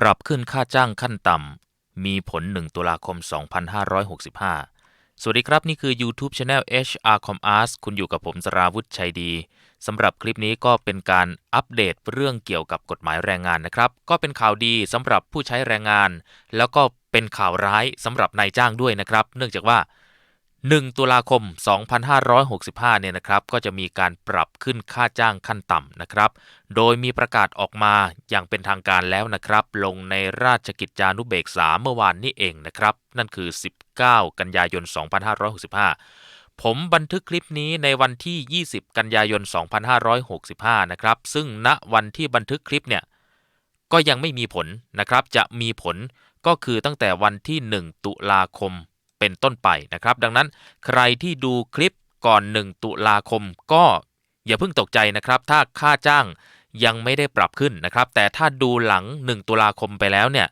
ปรับขึ้นค่าจ้างขั้นต่ำ มีผล 1 ตุลาคม 2565 สวัสดีครับ นี่คือ YouTube Channel HR Com Ars คุณอยู่กับผมสราวุธชัยดี สำหรับคลิปนี้ก็เป็นการอัปเดตเรื่องเกี่ยวกับกฎหมายแรงงานนะครับ ก็เป็นข่าวดีสำหรับผู้ใช้แรงงาน แล้วก็เป็นข่าวร้ายสำหรับนายจ้างด้วยนะครับ เนื่องจากว่า 1 ตุลาคม 2565 เนี่ยนะครับ ก็จะมีการปรับขึ้นค่าจ้างขั้นต่ำนะครับ โดยมีประกาศออกมาอย่างเป็นทางการแล้วนะครับ ลงในราชกิจจานุเบกษาเมื่อวานนี้เองนะครับ นั่นคือ 19 กันยายน 2565 ผมบันทึกคลิปนี้ในวันที่ 20 กันยายน 2565 นะครับ ซึ่งณวันที่บันทึกคลิปเนี่ย ก็ยังไม่มีผลนะครับ จะมีผลก็คือตั้งแต่วันที่ 1 ตุลาคม เป็นต้นไปนะครับ ดังนั้นใครที่ดูคลิปก่อน 1 ตุลาคมก็อย่าเพิ่งตกใจนะครับ ถ้าค่าจ้างยังไม่ได้ปรับขึ้นนะครับ แต่ถ้าดูหลัง 1 ตุลาคมไปแล้วเนี่ย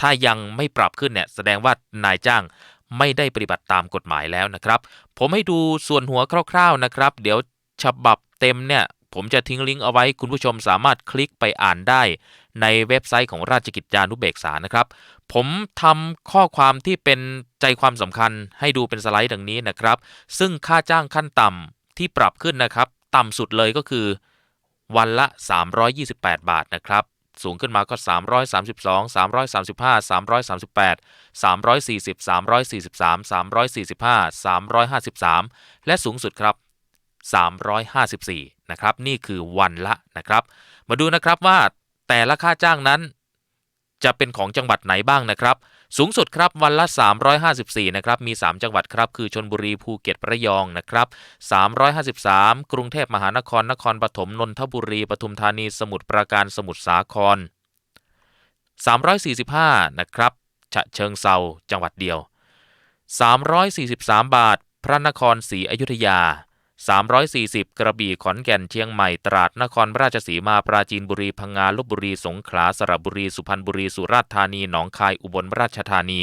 ถ้ายังไม่ปรับขึ้นเนี่ยแสดงว่านายจ้างไม่ได้ปฏิบัติตามกฎหมายแล้วนะครับ ผมให้ดูส่วนหัวคร่าวๆนะครับ เดี๋ยวฉบับเต็มเนี่ย ผมจะทิ้งลิงก์เอาไว้คุณผู้ชมสามารถคลิกไปอ่านได้ในเว็บไซต์ของราชกิจจานุเบกษานะครับ ผมทำข้อความที่เป็นใจความสำคัญให้ดูเป็นสไลด์ดังนี้นะครับ ซึ่งค่าจ้างขั้นต่ำที่ปรับขึ้นนะครับ ต่ำสุดเลยก็คือ วันละ 328 บาทนะครับสูงขึ้นมาก็ 332 335 338 340 343 345 353 และสูงสุดครับ 354 นะครับ นี่คือวันละนะครับ มาดูนะครับว่าแต่ละค่าจ้างนั้น จะเป็นของจังหวัดไหนบ้างนะครับ สูงสุดครับวันละ 354 นะครับ มี 3 จังหวัดครับคือชนบุรีภูเก็ตระยองนะครับ 353 กรุงเทพมหานครนครปฐมนนทบุรีปทุมธานีสมุทรปราการสมุทรสาคร 345 นะครับฉะเชิงเซาจังหวัดเดียว 343 บาท พระนครศรีอยุธยา 340 กระบี่ขอนแก่นเชียงใหม่ตราดนครราชสีมาปราจีนบุรีพังงาลบบุรีสงขลาสระบุรีสุพรรณบุรีสุราษฎร์ธานีหนองคายอุบลราชธานี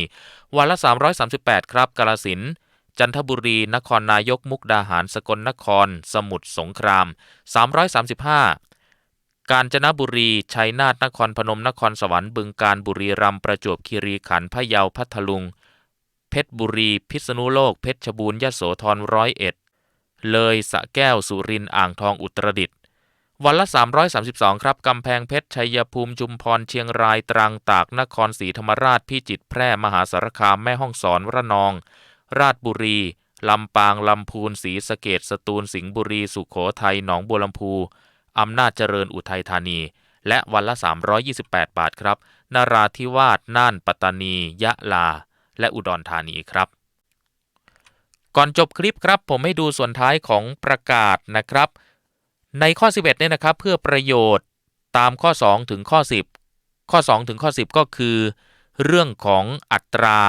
วันละ 338 ครับกาลสินจันทบุรี นครนายกมุกดาหารสกลนคร สมุทรสงคราม 335 กาญจนบุรี ชัยนาทนครพนมนครสวรรค์บึงการบุรีรัมย์ประจวบคีรีขันธ์พะเยาพัทลุง เพชรบุรี พิษณุโลก เพชรบูรณ์ยโสธรร้อยเอ็ด เลยสะแก้วสุรินอ่างทองอุตรดิตถ์วันละ 332 ครับ กำแพงเพชร ชัยภูมิจุมพร เชียงราย ตรัง ตาก นครศรีธรรมราช พิจิตร แพร่ มหาสารคาม แม่ฮ่องสอน ระนอง ราชบุรี ลำปาง ลำพูน ศรีสะเกดสตูล สิงห์บุรี สุขโขทัย หนองบัวลำพู อำนาจเจริญ อุทัยธานี และวันละ 328 บาทครับนาราธิวาส น่าน ปัตตานี ยะลา และอุดรธานีครับ ก่อนจบคลิปครับผมให้ดูส่วนท้ายของประกาศนะครับ ในข้อ 11เนี่ยนะครับเพื่อประโยชน์ตามข้อ 2 ถึงข้อ 10 ข้อ 2 ถึงข้อ 10 ก็คือ เรื่องของอัตรา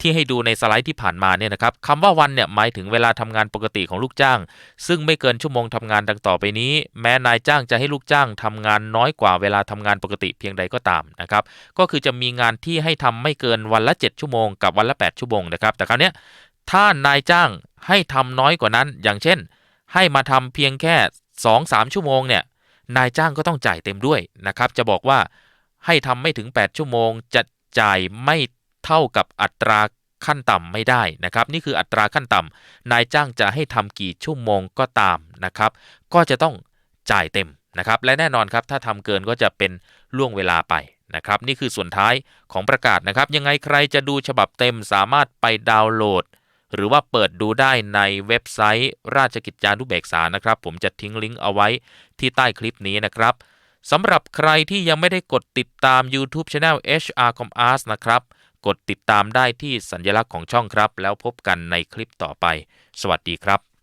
ที่ให้ดูในสไลด์ที่ผ่านมาเนี่ยนะครับคำว่าวันเนี่ยหมายถึงเวลาทำงานปกติของลูกจ้าง ซึ่งไม่เกินชั่วโมงทำงานดังต่อไปนี้ แม้นายจ้างจะให้ลูกจ้างทำงานน้อยกว่าเวลาทำงานปกติเพียงใดก็ตามนะครับก็คือจะมีงานที่ให้ทำไม่เกินวันละ 7 ชั่วโมงกับวันละ 8 ชั่วโมงนะครับแต่คราวนี้ ถ้านายจ้างให้ทำน้อยกว่านั้น อย่างเช่น ให้มาทำเพียงแค่ 2-3 ชั่วโมงเนี่ยนายจ้างก็ต้องจ่ายเต็มด้วยนะครับ จะบอกว่าให้ทำไม่ถึง 8 ชั่วโมง จะจ่ายไม่เท่ากับอัตราขั้นต่ำไม่ได้นะครับ นี่คืออัตราขั้นต่ำนายจ้างจะให้ทำกี่ชั่วโมงก็ตามนะครับ ก็จะต้องจ่ายเต็มนะครับ และแน่นอนครับถ้าทำเกินก็จะเป็นล่วงเวลาไปนะครับ นี่คือส่วนท้ายของประกาศนะครับ ยังไงใครจะดูฉบับเต็มสามารถไปดาวน์โหลด หรือว่าเปิดดูได้ในเว็บไซต์ราชกิจจานุเบกษานะครับ ผมจะทิ้งลิงก์เอาไว้ที่ใต้คลิปนี้นะครับสำหรับใครที่ยังไม่ได้กดติดตาม YouTube Channel HR Com Ars นะครับ กดติดตามได้ที่สัญลักษณ์ของช่องครับ แล้วพบกันในคลิปต่อไป สวัสดีครับ